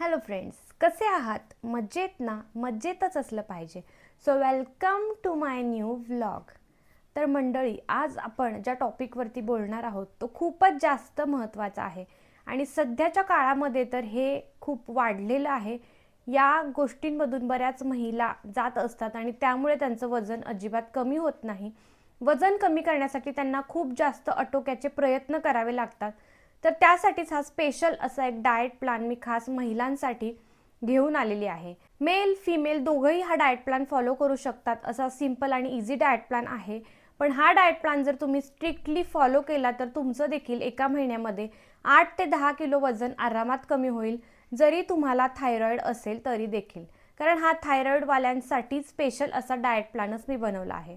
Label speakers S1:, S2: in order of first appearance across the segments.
S1: Hello friends कसे आहात? मज्जेत ना? मज्जेतच असलं पाहिजे. So welcome to my new vlog तर मंडळी आज आपण ज्या टॉपिकवरती बोलणार आहोत तो खूपच जास्त महत्त्वाचा आहे. आणि सध्याच्या काळामध्ये तर हे खूप वाढलेलं आहे. या गोष्टींमधून बऱ्याच महिला जात असतात आणि त्यामुळे त्यांचं वजन अजिबात कमी होत नाही. वजन कमी करण्यासाठी त्यांना खूप जास्त आटोक्याचे प्रयत्न करावे लागतात. तर त्यासाठीच हा स्पेशल असा एक डाएट प्लॅन मी खास महिलांसाठी घेऊन आलेली आहे. मेल फिमेल दोघंही हा डाएट प्लॅन फॉलो करू शकतात असा सिंपल आणि इझी डाएट प्लॅन आहे. पण हा डाएट प्लॅन जर तुम्ही स्ट्रिक्टली फॉलो केला तर तुमचं देखील एका महिन्यामध्ये आठ ते दहा किलो वजन आरामात कमी होईल. जरी तुम्हाला थायरॉईड असेल तरी देखील. कारण हा थायरॉईडवाल्यांसाठी स्पेशल असा डाएट प्लॅनच मी बनवला आहे.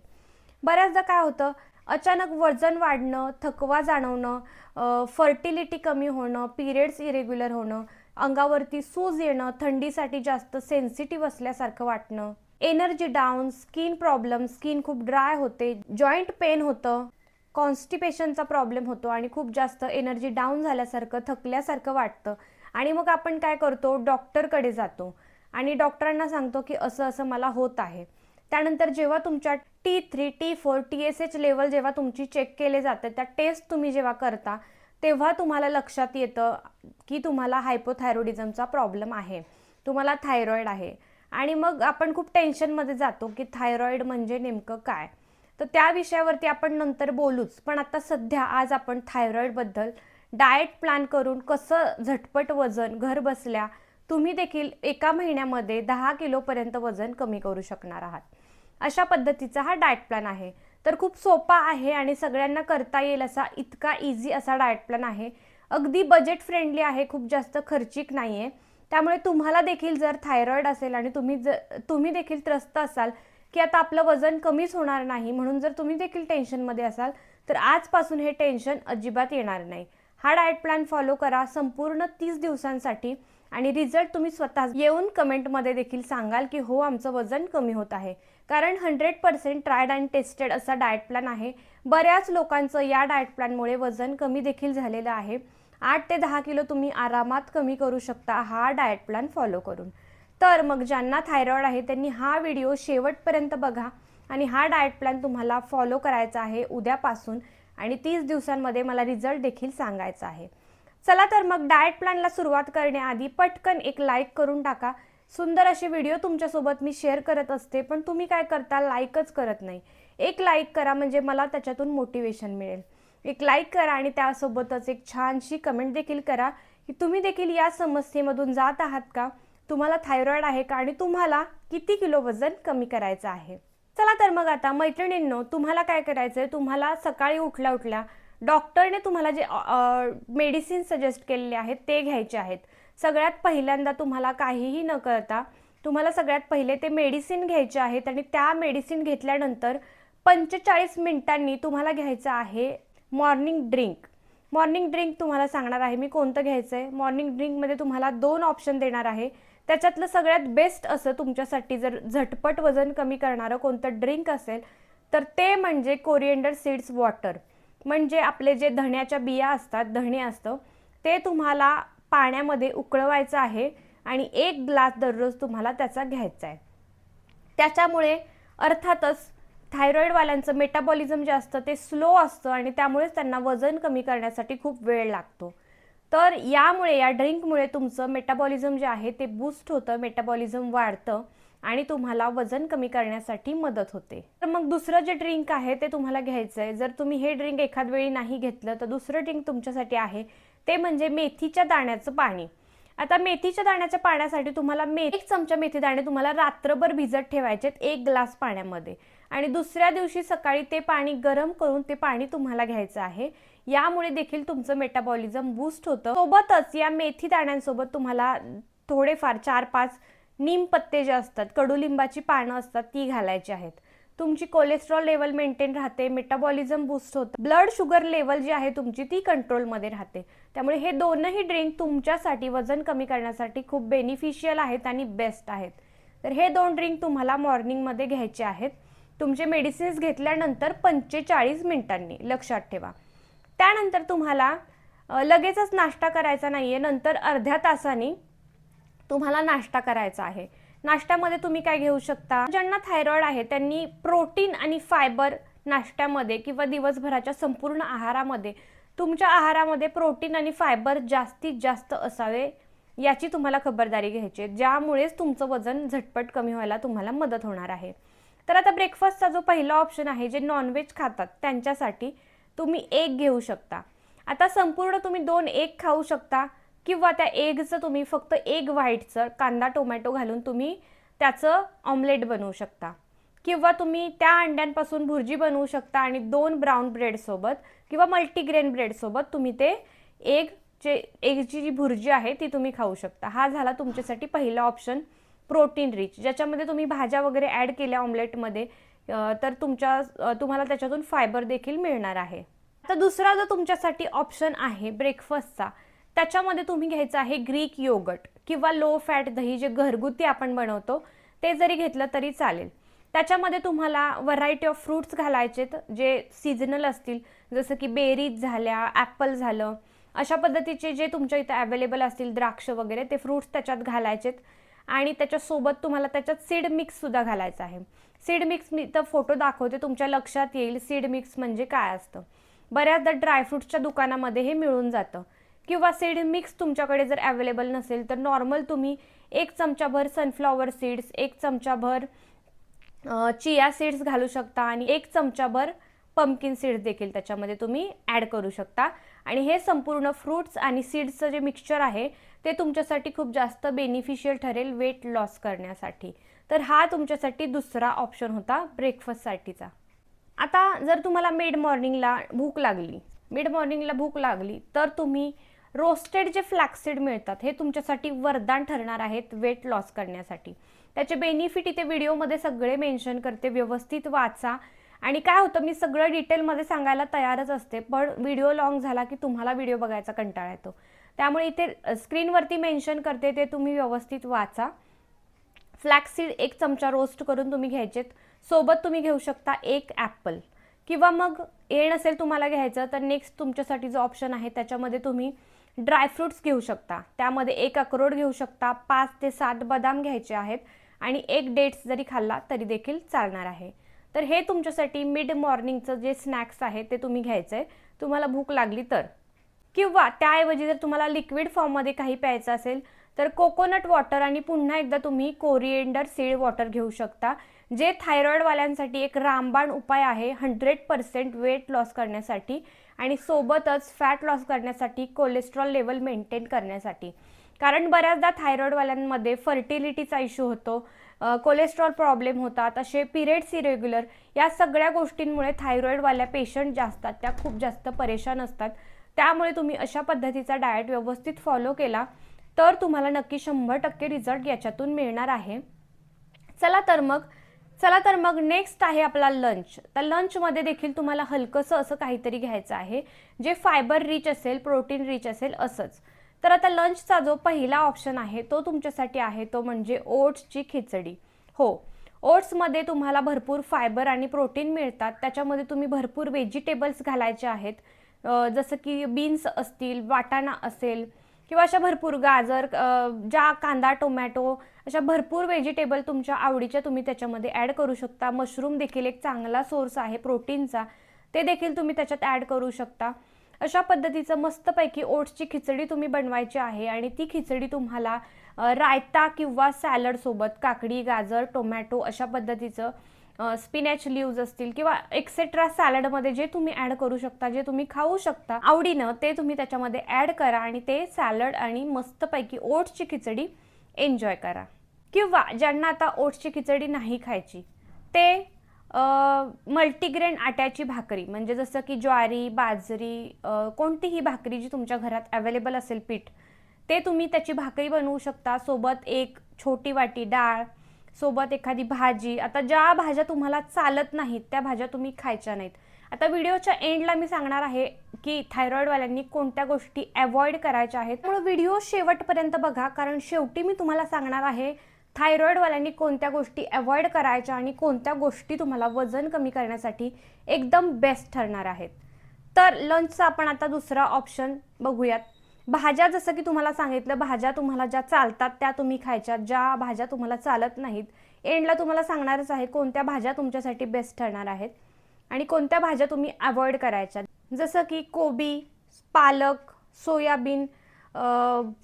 S1: बऱ्याचदा काय होतं अचानक वजन वाढणं थकवा जाणवणं फर्टिलिटी कमी होणं पिरियड्स इरेग्युलर होणं अंगावरती सूज येणं थंडीसाठी जास्त सेन्सिटिव्ह असल्यासारखं वाटणं energy down skin problem skin खूप ड्राय होते जॉईंट पेन होतं कॉन्स्टिपेशनचा प्रॉब्लेम होतो आणि खूप जास्त एनर्जी डाऊन झाल्यासारखं थकल्यासारखं वाटतं. आणि मग आपण काय करतो? डॉक्टरकडे जातो. आणि डॉक्टरांना सांगतो की असं असं मला होत आहे. त्यानंतर जेव्हा तुमच्या T three T four T S H level जेव्हा तुमची चेक केले जाते त्या टेस्ट तुम्ही जेव्हा करता तेव्हा तुम्हाला लक्षात येतं की तुम्हाला हायपोथायरॉइडिझमचा प्रॉब्लेम आहे. तुम्हाला थायरॉईड आहे. आणि मग आपण खूप टेन्शनमध्ये जातो की थायरॉईड म्हणजे नेमकं काय? तर त्या विषयावरती आपण नंतर बोलूच. पण आता सध्या आज आपण थायरॉईडबद्दल डाएट प्लॅन करून कसं झटपट वजन घर बसल्या तुम्ही देखील एका महिन्यामध्ये दहा किलोपर्यंत वजन कमी करू शकणार आहात. अशा पद्धतीचा हा डाएट प्लॅन आहे. तर खूप सोपा आहे आणि सगळ्यांना करता येईल असा इतका इझी असा डाएट प्लॅन आहे. अगदी बजेट फ्रेंडली आहे खूप जास्त खर्चिक नाही आहे त्यामुळे तुम्हाला देखील जर थायरॉईड असेल आणि तुम्ही ज तुम्ही देखील त्रस्त असाल की आता आपलं वजन कमीच होणार नाही म्हणून जर तुम्ही देखील टेन्शनमध्ये असाल तर आजपासून हे टेन्शन अजिबात येणार नाही. हा डाएट प्लॅन फॉलो करा. संपूर्ण तीस दिवसांसाठी आणि रिझल्ट तुम्ही स्वतः येऊन कमेंटमध्ये देखील सांगाल की हो आमचं वजन कमी होत आहे. कारण hundred percent tried and tested असा डाएट प्लॅन आहे. बऱ्याच लोकांचं या डाएट प्लॅनमुळे वजन कमी देखील झालेलं आहे. आठ ते दहा किलो तुम्ही आरामात कमी करू शकता हा डाएट प्लॅन फॉलो करून. तर मग ज्यांना थायरॉईड आहे त्यांनी हा व्हिडिओ शेवटपर्यंत बघा आणि हा डाएट प्लॅन तुम्हाला फॉलो करायचा आहे उद्यापासून आणि तीस दिवसांमध्ये मला रिझल्ट देखील सांगायचा आहे. चला तर मग डाएट प्लॅनला सुरुवात करण्याआधी पटकन एक लाईक करून टाका. सुंदर असे व्हिडिओ तुमच्यासोबत मी शेअर करत असते पण तुम्ही काय करता लाईकच करत नाही. एक लाईक करा म्हणजे मला त्याच्यातून मोटिवेशन मिळेल. एक लाईक करा आणि त्यासोबतच एक छानशी कमेंट देखील करा की तुम्ही देखील या समस्येमधून जात आहात का? तुम्हाला थायरॉईड आहे का? आणि तुम्हाला किती किलो वजन कमी करायचं आहे? चला तर मग आता मैत्रिणींनो तुम्हाला काय करायचं आहे तुम्हाला सकाळी उठल्या उठल्या डॉक्टरने तुम्हाला जे मेडिसिन सजेस्ट केलेले आहेत ते घ्यायचे आहेत. सगळ्यात पहिल्यांदा तुम्हाला काहीही न करता तुम्हाला सगळ्यात पहिले ते मेडिसिन घ्यायचे आहेत आणि त्या मेडिसिन घेतल्यानंतर पंचेचाळीस मिनिटांनी तुम्हाला घ्यायचं आहे मॉर्निंग ड्रिंक. मॉर्निंग ड्रिंक तुम्हाला सांगणार आहे मी कोणतं घ्यायचं आहे मॉर्निंग ड्रिंकमध्ये तुम्हाला दोन ऑप्शन देणार आहे. त्याच्यातलं सगळ्यात बेस्ट असं तुमच्यासाठी जर झटपट वजन कमी करणारं कोणतं ड्रिंक असेल तर ते म्हणजे कोरिएंडर सीड्स वॉटर. म्हणजे आपले जे धण्याच्या बिया असतात धणे असतं ते तुम्हाला पाण्यामध्ये उकळवायचं आहे आणि एक ग्लास दररोज तुम्हाला त्याचा घ्यायचा आहे. त्याच्यामुळे अर्थातच थायरॉईडवाल्यांचं मेटाबॉलिझम जे असतं ते स्लो असतं आणि त्यामुळेच त्यांना वजन कमी करण्यासाठी खूप वेळ लागतो. तर यामुळे या ड्रिंकमुळे तुमचं मेटाबॉलिझम जे आहे ते बूस्ट होतं मेटाबॉलिझम वाढतं. आणि तुम्हाला वजन कमी करण्यासाठी मदत होते. तर मग दुसरं जे ड्रिंक आहे ते तुम्हाला घ्यायचं आहे जर तुम्ही हे ड्रिंक एखाद वेळी नाही घेतलं तर दुसरं ड्रिंक तुमच्यासाठी आहे ते म्हणजे मेथीच्या दाण्याचं पाणी. आता मेथीच्या दाण्याच्या पाण्यासाठी तुम्हाला मे एक चमचा मेथी दाणे तुम्हाला रात्रभर भिजत ठेवायचे एक ग्लास पाण्यामध्ये. आणि दुसऱ्या दिवशी सकाळी ते पाणी गरम करून ते पाणी तुम्हाला घ्यायचं आहे. यामुळे देखील तुमचं मेटाबॉलिझम बूस्ट होतं. सोबतच या मेथी दाण्यांसोबत तुम्हाला थोडेफार चार पाच पत्ते जे असतात कडुलिंबाची पानं असतात ती घालायची आहेत. तुमची कोलेस्ट्रॉल लेवल मेंटेन राहते मेटाबॉलिझम बूस्ट होतं. ब्लड शुगर लेवल जी आहे तुमची ती कंट्रोलमध्ये राहते. त्यामुळे हे दोनही ड्रिंक तुमच्यासाठी वजन कमी करण्यासाठी खूप बेनिफिशियल आहेत आणि बेस्ट आहेत. तर हे दोन ड्रिंक तुम्हाला मॉर्निंगमध्ये घ्यायचे आहेत. तुमचे मेडिसिन्स घेतल्यानंतर पंचेचाळीस मिनिटांनी लक्षात ठेवा. त्यानंतर तुम्हाला लगेचच नाश्ता करायचा नाही आहे नंतर अर्ध्या तासाने तुम्हाला नाश्ता करायचा आहे. नाश्त्यामध्ये तुम्ही काय घेऊ शकता? ज्यांना थायरॉइड आहे त्यांनी प्रोटीन आणि फायबर नाश्त्यामध्ये किंवा दिवसभराच्या संपूर्ण आहारामध्ये तुमच्या आहारामध्ये प्रोटीन आणि फायबर जास्तीत जास्त असावे याची तुम्हाला खबरदारी घ्यायची आहे. ज्यामुळेच तुमचं वजन झटपट कमी व्हायला तुम्हाला मदत होणार आहे. तर आता ब्रेकफास्टचा जो पहिला ऑप्शन आहे जे नॉनव्हेज खातात त्यांच्यासाठी तुम्ही एक घेऊ शकता. आता संपूर्ण तुम्ही दोन एक खाऊ शकता. किंवा त्या एगचं तुम्ही फक्त एग व्हाईटचं कांदा टोमॅटो घालून तुम्ही त्याचं ऑमलेट बनवू शकता. किंवा तुम्ही त्या अंड्यांपासून भुर्जी बनवू शकता आणि दोन ब्राऊन ब्रेडसोबत किंवा मल्टीग्रेन ब्रेडसोबत तुम्ही ते एग जे एगची जी भुर्जी आहे ती तुम्ही खाऊ शकता. हा झाला तुमच्यासाठी पहिला ऑप्शन प्रोटीन रिच ज्याच्यामध्ये तुम्ही भाज्या वगैरे ॲड केल्या ऑमलेटमध्ये तर तुमच्या तुम्हाला त्याच्यातून फायबर देखील मिळणार आहे. आता दुसरा जो तुमच्यासाठी ऑप्शन आहे ब्रेकफास्टचा त्याच्यामध्ये तुम्ही घ्यायचं आहे ग्रीक योगट किंवा लो फॅट दही जे घरगुती आपण बनवतो ते जरी घेतलं तरी चालेल. त्याच्यामध्ये तुम्हाला व्हरायटी ऑफ फ्रूट्स घालायचेत जे सीझनल असतील जसं की बेरीज झाल्या ॲपल झालं अशा पद्धतीचे जे तुमच्या इथं अवेलेबल असतील द्राक्ष वगैरे ते फ्रूट्स त्याच्यात घालायचेत. आणि त्याच्यासोबत तुम्हाला त्याच्यात सीड मिक्ससुद्धा घालायचं आहे. सीड मिक्स मी तर फोटो दाखवते तुमच्या लक्षात येईल सीड मिक्स म्हणजे काय असतं. बऱ्याचदा ड्रायफ्रुट्सच्या दुकानामध्ये हे मिळून जातं. किंवा सीड मिक्स तुमच्याकडे जर अवेलेबल नसेल तर नॉर्मल तुम्ही एक चमचाभर सनफ्लॉवर सीड्स एक चमचाभर चिया सीड्स घालू शकता आणि एक चमचाभर पंपकिन सीड्स देखील त्याच्यामध्ये तुम्ही ॲड करू शकता. आणि हे संपूर्ण फ्रूट्स आणि सीड्सचं जे मिक्सचर आहे ते तुमच्यासाठी खूप जास्त बेनिफिशियल ठरेल वेट लॉस करण्यासाठी. तर हा तुमच्यासाठी दुसरा ऑप्शन होता ब्रेकफास्टसाठीचा आता जर तुम्हाला मिड मॉर्निंगला भूक लागली मिड मॉर्निंगला भूक लागली तर तुम्ही रोस्टेड जे फ्लॅक्सीड मिळतात हे तुमच्यासाठी वरदान ठरणार आहेत वेट लॉस करण्यासाठी. त्याचे बेनिफिट इथे व्हिडिओमध्ये सगळे मेन्शन करते व्यवस्थित वाचा. आणि काय होतं मी सगळं डिटेलमध्ये सांगायला तयारच असते पण व्हिडिओ लॉंग झाला की तुम्हाला व्हिडिओ बघायचा कंटाळा येतो. त्यामुळे इथे स्क्रीनवरती मेन्शन करते ते तुम्ही व्यवस्थित वाचा. फ्लॅक्सीड एक चमचा रोस्ट करून तुम्ही घ्यायचेत. सोबत तुम्ही घेऊ शकता एक ॲपल. किंवा मग हे नसेल तुम्हाला घ्यायचं तर नेक्स्ट तुमच्यासाठी जो ऑप्शन आहे त्याच्यामध्ये तुम्ही ड्रायफ्रूट्स घेऊ शकता. त्यामध्ये एक अक्रोड घेऊ शकता पाच ते सात बदाम घ्यायचे आहेत आणि एक डेट्स जरी खाल्ला तरी देखील चालणार आहे. तर हे तुमच्यासाठी मिड मॉर्निंगचं जे स्नॅक्स आहे ते तुम्ही घ्यायचं आहे तुम्हाला भूक लागली तर. किंवा त्याऐवजी जर तुम्हाला लिक्विड फॉर्ममध्ये काही प्यायचं असेल तर कोकोनट वॉटर आणि पुन्हा एकदा तुम्ही कोरिएंडर सीड वॉटर घेऊ शकता जे थायरॉईडवाल्यांसाठी एक रामबाण उपाय आहे हंड्रेड पर्सेंट वेट लॉस करण्यासाठी. आणि सोबतच फॅट लॉस करण्यासाठी कोलेस्ट्रॉल लेवल मेंटेन करण्यासाठी. कारण बऱ्याचदा थायरॉईडवाल्यांमध्ये फर्टिलिटीचा इश्यू होतो कोलेस्ट्रॉल प्रॉब्लेम होतात असे पिरियड्स इरेग्युलर या सगळ्या गोष्टींमुळे थायरॉईडवाल्या पेशंट ज्या असतात त्या खूप जास्त परेशान असतात. त्यामुळे तुम्ही अशा पद्धतीचा डाएट व्यवस्थित फॉलो केला तर तुम्हाला नक्की शंभर टक्के रिझल्ट याच्यातून मिळणार आहे. चला तर मग चला तर मग नेक्स्ट आहे आपला लंच तर लंचमध्ये देखील तुम्हाला हलकंसं असं काहीतरी घ्यायचं आहे. जे फायबर रिच असेल प्रोटीन रिच असेल असंच. तर आता लंचचा जो पहिला ऑप्शन आहे तो तुमच्यासाठी आहे तो म्हणजे ओट्सची खिचडी. हो ओट्समध्ये तुम्हाला भरपूर फायबर आणि प्रोटीन मिळतात. त्याच्यामध्ये तुम्ही भरपूर व्हेजिटेबल्स घालायचे आहेत. जसं की बीन्स असतील वाटाणा असेल किंवा अशा भरपूर गाजर ज्या कांदा टोमॅटो अशा भरपूर व्हेजिटेबल तुमच्या आवडीच्या तुम्ही त्याच्यामध्ये ॲड करू शकता. मशरूम देखील एक चांगला सोर्स आहे प्रोटीनचा. ते देखील तुम्ही त्याच्यात ॲड करू शकता. अशा पद्धतीचं मस्तपैकी ओट्सची खिचडी तुम्ही बनवायची आहे आणि ती खिचडी तुम्हाला रायता किंवा सॅलडसोबत काकडी गाजर टोमॅटो अशा पद्धतीचं स्पिनॅच लिव्ज असतील किंवा एक्सेट्रा सॅलडमध्ये जे तुम्ही ॲड करू शकता जे तुम्ही खाऊ शकता आवडीनं ते तुम्ही त्याच्यामध्ये ॲड करा आणि ते सॅलड आणि मस्तपैकी ओट्सची खिचडी एन्जॉय करा. किंवा ज्यांना आता ओट्सची खिचडी नाही खायची ते मल्टीग्रेन आट्याची भाकरी म्हणजे जसं की ज्वारी बाजरी कोणतीही भाकरी जी तुमच्या घरात अवेलेबल असेल पीठ ते तुम्ही त्याची भाकरी बनवू शकता. सोबत एक छोटी वाटी डाळ सोबत एखादी भाजी. आता ज्या भाज्या तुम्हाला चालत नाहीत त्या भाज्या तुम्ही खायच्या नाहीत. आता व्हिडिओच्या एंडला मी सांगणार आहे की थायरॉईडवाल्यांनी कोणत्या गोष्टी अवॉइड करायच्या आहेत. त्यामुळे व्हिडिओ शेवटपर्यंत बघा कारण शेवटी मी तुम्हाला सांगणार आहे थायरॉईडवाल्यांनी कोणत्या गोष्टी अवॉइड करायच्या आणि कोणत्या गोष्टी तुम्हाला वजन कमी करण्यासाठी एकदम बेस्ट ठरणार आहेत. तर लंचचा आपण आता दुसरा ऑप्शन बघूयात. भाज्या जसं की तुम्हाला सांगितलं भाज्या तुम्हाला ज्या चालतात त्या तुम्ही खायच्या ज्या भाज्या तुम्हाला चालत नाहीत. एंडला तुम्हाला सांगणारच आहे कोणत्या भाज्या तुमच्यासाठी बेस्ट ठरणार आहेत आणि कोणत्या भाज्या तुम्ही अवॉइड करायच्या. जसं की कोबी पालक सोयाबीन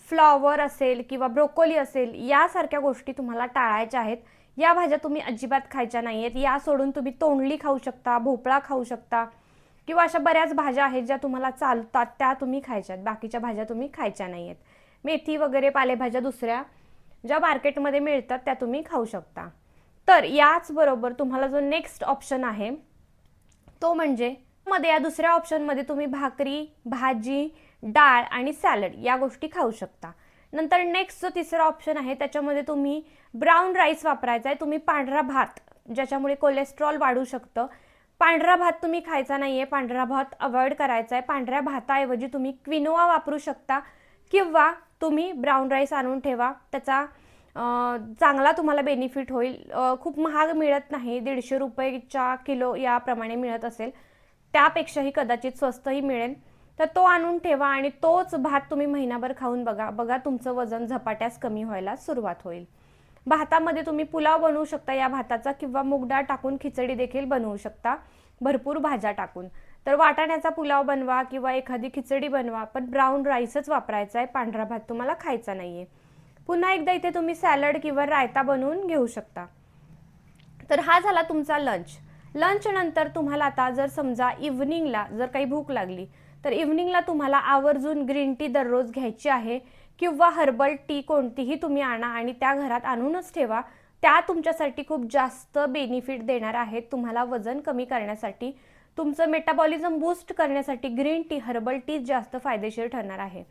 S1: फ्लॉवर असेल किंवा ब्रोकोली असेल यासारख्या गोष्टी तुम्हाला टाळायच्या आहेत. या भाज्या तुम्ही अजिबात खायच्या नाही आहेत या सोडून तुम्ही तोंडली खाऊ शकता भोपळा खाऊ शकता. किंवा अशा बऱ्याच भाज्या आहेत ज्या तुम्हाला चालतात त्या तुम्ही खायच्यात. बाकीच्या भाज्या तुम्ही खायच्या नाही आहेत मेथी वगैरे पालेभाज्या दुसऱ्या ज्या मार्केटमध्ये मिळतात त्या तुम्ही खाऊ शकता. तर याचबरोबर तुम्हाला जो नेक्स्ट ऑप्शन आहे तो म्हणजे मध्ये या दुसऱ्या ऑप्शनमध्ये तुम्ही भाकरी भाजी डाळ आणि सॅलड या गोष्टी खाऊ शकता. नंतर नेक्स्ट जो तिसरा ऑप्शन आहे त्याच्यामध्ये तुम्ही ब्राऊन राईस वापरायचा आहे. तुम्ही पांढरा भात ज्याच्यामुळे कोलेस्ट्रॉल वाढू शकतं पांढरा भात तुम्ही खायचा नाही आहे पांढरा भात अवॉइड करायचा आहे पांढऱ्या भाताऐवजी तुम्ही क्विनोवा वापरू शकता किंवा तुम्ही ब्राऊन राईस आणून ठेवा. त्याचा चांगला तुम्हाला बेनिफिट होईल. खूप महाग मिळत नाही. दीडशे रुपयेच्या किलो याप्रमाणे मिळत असेल. त्यापेक्षाही कदाचित स्वस्तही मिळेल. तर तो आणून ठेवा आणि तोच भात तुम्ही महिनाभर खाऊन बघा. बघा तुमचं वजन झपाट्यास कमी व्हायला सुरुवात होईल. भातामध्ये तुम्ही पुलाव बनवू शकता या भाताचा किंवा मूग डाळ टाकून खिचडी देखील बनवू शकता. भरपूर भाज्या टाकून. तर वाटाण्याचा पुलाव बनवा किंवा एखादी खिचडी बनवा पण ब्राऊन राईसच वापरायचा आहे. पांढरा भात तुम्हाला खायचा नाही आहे पुन्हा एकदा इथे तुम्ही सॅलड किंवा रायता बनवून घेऊ शकता. तर हा झाला तुमचा लंच लंच नंतर तुम्हाला आता जर समजा इव्हनिंगला जर काही भूक लागली तर इव्हनिंगला तुम्हाला आवर्जून ग्रीन टी दररोज घ्यायची आहे. किंवा हर्बल टी कोणतीही तुम्ही आणा आणि त्या घरात आणूनच ठेवा त्या तुमच्यासाठी खूप जास्त बेनिफिट देणार आहेत तुम्हाला वजन कमी करण्यासाठी. तुमचं मेटाबॉलिझम बूस्ट करण्यासाठी ग्रीन टी हर्बल टी जास्त फायदेशीर ठरणार आहे.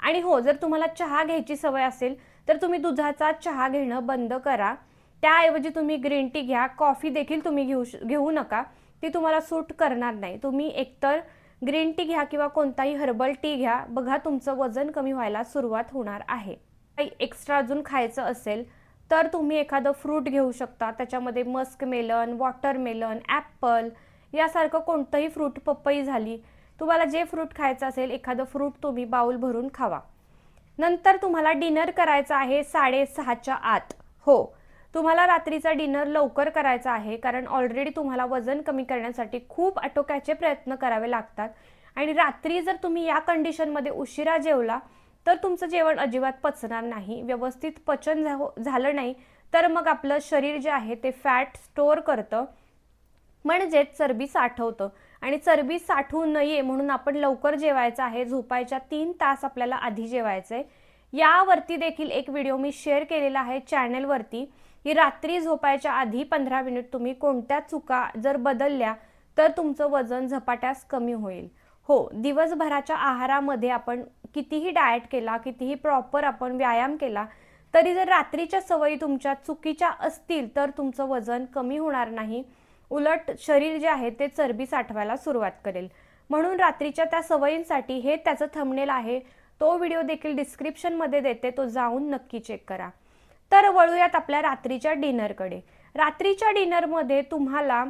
S1: आणि हो जर तुम्हाला चहा घ्यायची सवय असेल तर तुम्ही दुधाचा चहा घेणं बंद करा. त्याऐवजी तुम्ही ग्रीन टी घ्या. कॉफी देखील तुम्ही घेऊ श- घेऊ नका. ती तुम्हाला सूट करणार नाही. तुम्ही एकतर ग्रीन टी घ्या किंवा कोणताही हर्बल टी घ्या बघा तुमचं वजन कमी व्हायला सुरुवात होणार आहे. काही एक्स्ट्रा अजून खायचं असेल तर तुम्ही एखादं फ्रूट घेऊ शकता. त्याच्यामध्ये मस्क मेलन वॉटरमेलन ॲपल यासारखं कोणतंही फ्रूट पपई झाली तुम्हाला जे फ्रूट खायचं असेल एखादं फ्रूट तुम्ही बाऊल भरून खावा. नंतर तुम्हाला डिनर करायचं आहे साडेसहाच्या आत. हो तुम्हाला रात्रीचा डिनर लवकर करायचा आहे कारण ऑलरेडी तुम्हाला वजन कमी करण्यासाठी खूप आटोक्याचे प्रयत्न करावे लागतात. आणि रात्री जर तुम्ही या कंडिशनमध्ये उशिरा जेवला तर तुमचं जेवण अजिबात पचणार नाही. व्यवस्थित पचन झा- झालं नाही तर मग आपलं शरीर जे आहे ते फॅट स्टोअर करतं. म्हणजेच चरबी साठवतं. आणि चरबी साठवू नये म्हणून आपण लवकर जेवायचं आहे. झोपायच्या तीन तास आपल्याला आधी जेवायचं आहे यावरती देखील एक व्हिडिओ मी शेअर केलेला आहे चॅनलवरती की रात्री झोपायच्या आधी पंधरा मिनिट तुम्ही कोणत्या चुका जर बदलल्या तर तुमचं वजन झपाट्यास कमी होईल. हो दिवसभराच्या आहारामध्ये आपण कितीही डाएट केला कितीही प्रॉपर आपण व्यायाम केला तरी जर रात्रीच्या सवयी तुमच्या चुकीच्या असतील तर तुमचं वजन कमी होणार नाही. उलट शरीर जे आहे ते चरबी साठवायला सुरुवात करेल. म्हणून रात्रीच्या त्या सवयींसाठी हे त्याचं थंबनेल आहे. तो व्हिडिओ देखील डिस्क्रिप्शनमध्ये देते तो जाऊन नक्की चेक करा. तर वळूयात आपल्या रात्रीच्या डिनरकडे. रात्रीच्या डिनरमध्ये तुम्हाला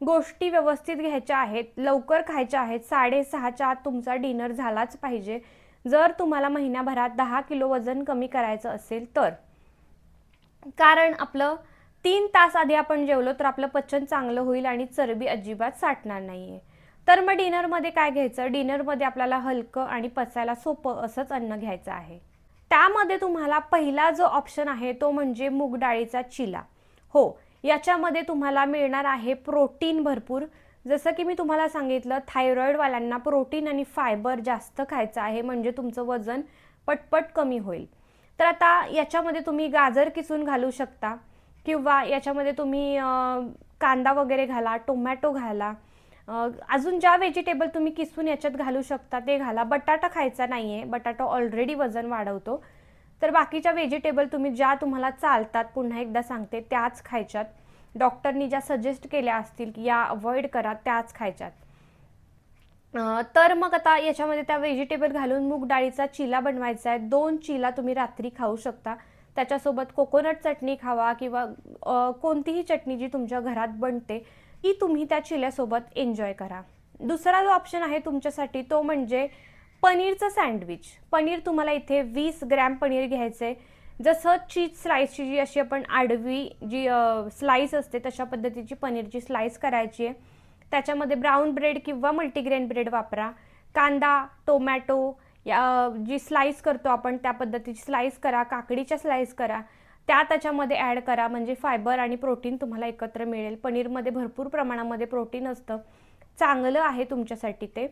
S1: गोष्टी व्यवस्थित घ्यायच्या आहेत लवकर खायच्या आहेत. साडेसहाच्या आत तुमचा डिनर झालाच पाहिजे. जर तुम्हाला महिन्याभरात दहा किलो वजन कमी करायचं असेल तर. कारण आपलं तीन तास आधी आपण जेवलो तर आपलं पचन चांगलं होईल आणि चरबी अजिबात साठणार नाही आहे तर मग डिनरमध्ये काय घ्यायचं? डिनरमध्ये आपल्याला हलकं आणि पचायला सोपं असंच अन्न घ्यायचं आहे. त्यामध्ये तुम्हाला पहिला जो ऑप्शन आहे तो म्हणजे मूग डाळीचा चिला. हो याच्यामध्ये तुम्हाला मिळणार आहे प्रोटीन भरपूर. जसं की मी तुम्हाला सांगितलं थायरॉईडवाल्यांना प्रोटीन आणि फायबर जास्त खायचं आहे म्हणजे तुमचं वजन पटपट कमी होईल. तर आता याच्यामध्ये तुम्ही गाजर किसून घालू शकता किंवा याच्यामध्ये तुम्ही कांदा वगैरे घाला टोमॅटो घाला अजून ज्या व्हेजिटेबल तुम्ही किसून याच्यात घालू शकता ते घाला. बटाटा खायचा नाही आहे बटाटा ऑलरेडी वजन वाढवतो. तर बाकीच्या व्हेजिटेबल तुम्ही ज्या तुम्हाला चालतात पुन्हा एकदा सांगते त्याच खायच्यात. डॉक्टरनी ज्या सजेस्ट केल्या असतील की या अवॉइड करा त्याच खायच्यात. तर मग आता याच्यामध्ये त्या व्हेजिटेबल घालून मूग डाळीचा चिला बनवायचा आहे. दोन चिला तुम्ही रात्री खाऊ शकता. त्याच्यासोबत कोकोनट चटणी खावा किंवा कोणतीही चटणी जी तुमच्या घरात बनते की तुम्ही त्या चिल्यासोबत एन्जॉय करा. दुसरा जो ऑप्शन आहे तुमच्यासाठी तो म्हणजे पनीरचं सँडविच पनीर तुम्हाला इथे वीस ग्रॅम पनीर घ्यायचं आहे जसं चीज स्लाईसची जी अशी आपण आडवी जी स्लाईस असते तशा पद्धतीची पनीरची स्लाईस करायची आहे. त्याच्यामध्ये ब्राऊन ब्रेड किंवा मल्टीग्रेन ब्रेड वापरा. कांदा टोमॅटो या जी स्लाईस करतो आपण त्या पद्धतीची स्लाईस करा. काकडीच्या स्लाईस करा. त्या त्याच्यामध्ये ॲड करा. म्हणजे फायबर आणि प्रोटीन तुम्हाला एकत्र मिळेल. पनीरमध्ये भरपूर प्रमाणामध्ये प्रोटीन असतं. चांगलं आहे तुमच्यासाठी ते.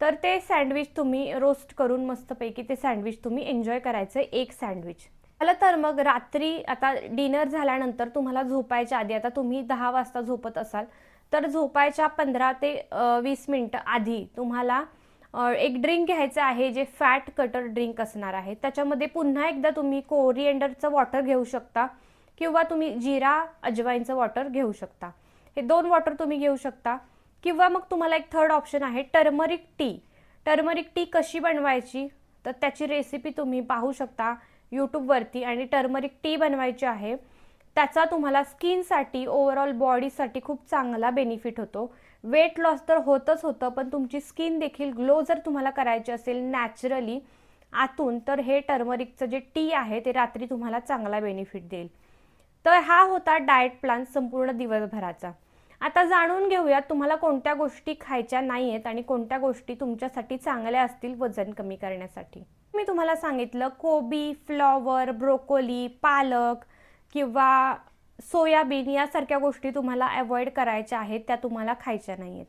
S1: तर ते सँडविच तुम्ही रोस्ट करून मस्तपैकी ते सँडविच तुम्ही एन्जॉय करायचं. एक सँडविच झालं तर मग रात्री आता डिनर झाल्यानंतर तुम्हाला झोपायच्या आधी आता तुम्ही दहा वाजता झोपत असाल तर झोपायच्या पंधरा ते वीस मिनटं आधी तुम्हाला एक ड्रिंक घ्यायचं आहे जे फॅट कटर ड्रिंक असणार आहे. त्याच्यामध्ये पुन्हा एकदा तुम्ही कोरिएंडरचं वॉटर घेऊ शकता किंवा तुम्ही जिरा अजवाईनचं वॉटर घेऊ शकता. हे दोन वॉटर तुम्ही घेऊ शकता. किंवा मग तुम्हाला एक थर्ड ऑप्शन आहे टर्मरिक टी टर्मरिक टी कशी बनवायची? तर त्याची रेसिपी तुम्ही पाहू शकता यूट्यूबवरती आणि टर्मरिक टी बनवायची आहे. त्याचा तुम्हाला स्किनसाठी ओवरऑल बॉडीसाठी खूप चांगला बेनिफिट होतो. वेट लॉस तर होतच होतं पण तुमची स्किन देखील ग्लो जर तुम्हाला करायची असेल नॅचरली आतून तर हे टर्मरिकचं जे टी आहे ते रात्री तुम्हाला चांगला बेनिफिट देईल. तर हा होता डाएट प्लॅन संपूर्ण दिवसभराचा. आता जाणून घेऊयात तुम्हाला कोणत्या गोष्टी खायच्या नाही आहेत आणि कोणत्या गोष्टी तुमच्यासाठी चांगल्या असतील वजन कमी करण्यासाठी. मी तुम्हाला सांगितलं कोबी फ्लॉवर ब्रोकोली पालक किंवा सोयाबीन यासारख्या गोष्टी तुम्हाला अवॉइड करायच्या आहेत त्या तुम्हाला खायच्या नाही आहेत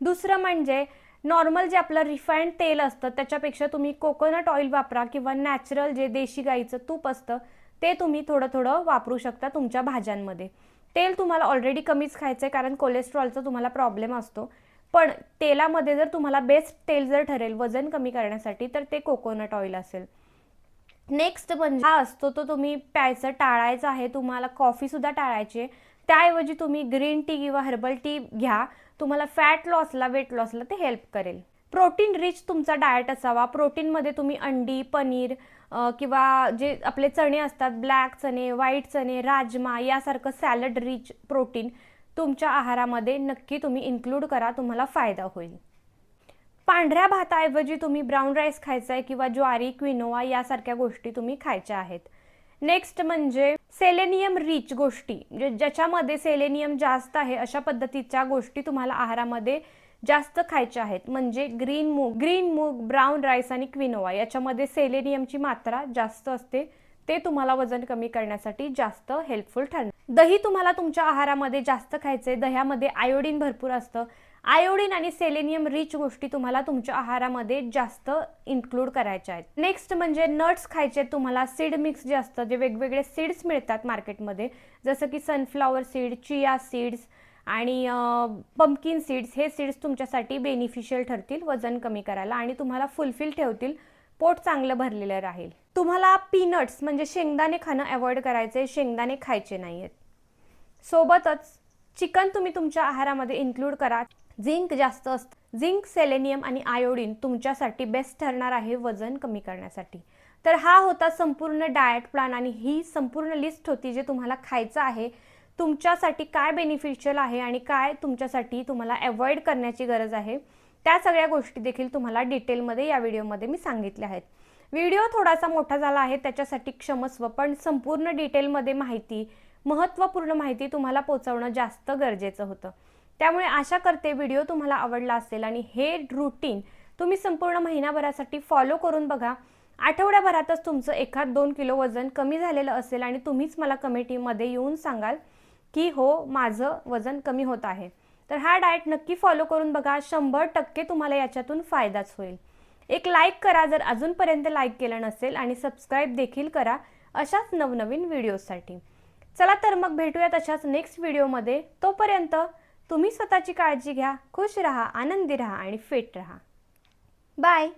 S1: दुसरं म्हणजे नॉर्मल जे आपलं रिफाईंड तेल असतं त्याच्यापेक्षा तुम्ही कोकोनट ऑइल वापरा किंवा नॅचरल जे देशी गाईचं तूप असतं ते तुम्ही थोडं थोडं वापरू शकता तुमच्या भाज्यांमध्ये. तेल तुम्हाला ऑलरेडी कमीच खायचं आहे कारण कोलेस्ट्रॉलचा तुम्हाला प्रॉब्लेम असतो. पण तेलामध्ये जर तुम्हाला बेस्ट तेल जर ठरेल वजन कमी करण्यासाठी तर ते कोकोनट ऑइल असेल. नेक्स्ट म्हणजे हा असतो तो तुम्ही प्यायचं टाळायचं आहे तुम्हाला कॉफीसुद्धा टाळायची आहे. त्याऐवजी तुम्ही ग्रीन टी किंवा हर्बल टी घ्या. तुम्हाला फॅट लॉसला वेट लॉसला ते हेल्प करेल. प्रोटीन रिच तुमचा डाएट असावा. प्रोटीनमध्ये तुम्ही अंडी पनीर किंवा जे आपले चणे असतात ब्लॅक चणे व्हाईट चणे राजमा यासारखं सॅलड रिच प्रोटीन तुमच्या आहारामध्ये नक्की तुम्ही इन्क्लूड करा. तुम्हाला फायदा होईल. पांढऱ्या भाताऐवजी तुम्ही ब्राऊन राईस खायचा आहे किंवा ज्वारी क्विनोवा यासारख्या गोष्टी तुम्ही खायच्या आहेत. नेक्स्ट म्हणजे सेलेनियम रिच गोष्टी. म्हणजे ज्याच्यामध्ये सेलेनियम जास्त आहे अशा पद्धतीच्या गोष्टी तुम्हाला आहारामध्ये जास्त खायच्या आहेत. म्हणजे ग्रीन मूग ग्रीन मूग ब्राऊन राईस आणि क्विनोवा याच्यामध्ये सेलेनियमची मात्रा जास्त असते. ते तुम्हाला वजन कमी करण्यासाठी जास्त हेल्पफुल ठरणार. दही तुम्हाला तुमच्या आहारामध्ये जास्त खायचे दह्यामध्ये आयोडीन भरपूर असतं. आयोडीन आणि सेलेनियम रिच गोष्टी तुम्हाला तुमच्या आहारामध्ये जास्त इन्क्लूड करायच्या आहेत. नेक्स्ट म्हणजे नट्स खायचे आहेत तुम्हाला. सीड मिक्स जे असतं जे वेगवेगळे सीड्स मिळतात मार्केटमध्ये जसं की सनफ्लॉवर सीड चिया सीड्स आणि पंपकिन सीड्स हे सीड्स तुमच्यासाठी बेनिफिशियल ठरतील वजन कमी करायला आणि तुम्हाला फुलफिल ठेवतील पोट चांगलं भरलेलं राहील. तुम्हाला पीनट्स म्हणजे शेंगदाणे खाणं अवॉइड करायचे शेंगदाणे खायचे नाही आहेत सोबतच चिकन तुम्ही तुमच्या आहारामध्ये इन्क्लूड करा. झिंक जास्त असतं. झिंक सेलेनियम आणि आयोडीन तुमच्यासाठी बेस्ट ठरणार आहे वजन कमी करण्यासाठी. तर हा होता संपूर्ण डाएट प्लॅन आणि ही संपूर्ण लिस्ट होती जे तुम्हाला खायचं आहे. तुमच्यासाठी काय बेनिफिशियल आहे आणि काय तुमच्यासाठी तुम्हाला अवॉइड करण्याची गरज आहे. त्या सगळ्या गोष्टी देखील तुम्हाला डिटेलमध्ये या व्हिडिओमध्ये मी सांगितल्या आहेत. व्हिडिओ थोडासा मोठा झाला आहे त्याच्यासाठी क्षमस्व पण संपूर्ण डिटेलमध्ये माहिती महत्त्वपूर्ण माहिती तुम्हाला पोचवणं जास्त गरजेचं होतं. त्यामुळे आशा करते व्हिडिओ तुम्हाला आवडला असेल आणि हे रुटीन तुम्ही संपूर्ण महिनाभरासाठी फॉलो करून बघा. आठवड्याभरातच तुमचं एखाद दोन किलो वजन कमी झालेलं असेल आणि तुम्हीच मला कमिटीमध्ये येऊन सांगाल की हो माझं वजन कमी होत आहे. तर हा डाएट नक्की फॉलो करून बघा. शंभर टक्के तुम्हाला याच्यातून फायदाच होईल. एक लाईक करा जर अजूनपर्यंत लाईक केलं नसेल आणि सबस्क्राईब देखील करा अशाच नवनवीन व्हिडिओसाठी चला तर मग भेटूयात अशाच नेक्स्ट व्हिडिओमध्ये तोपर्यंत तुम्ही स्वतःची काळजी घ्या खुश रहा आनंदी रहा आणि फिट रहा. बाय.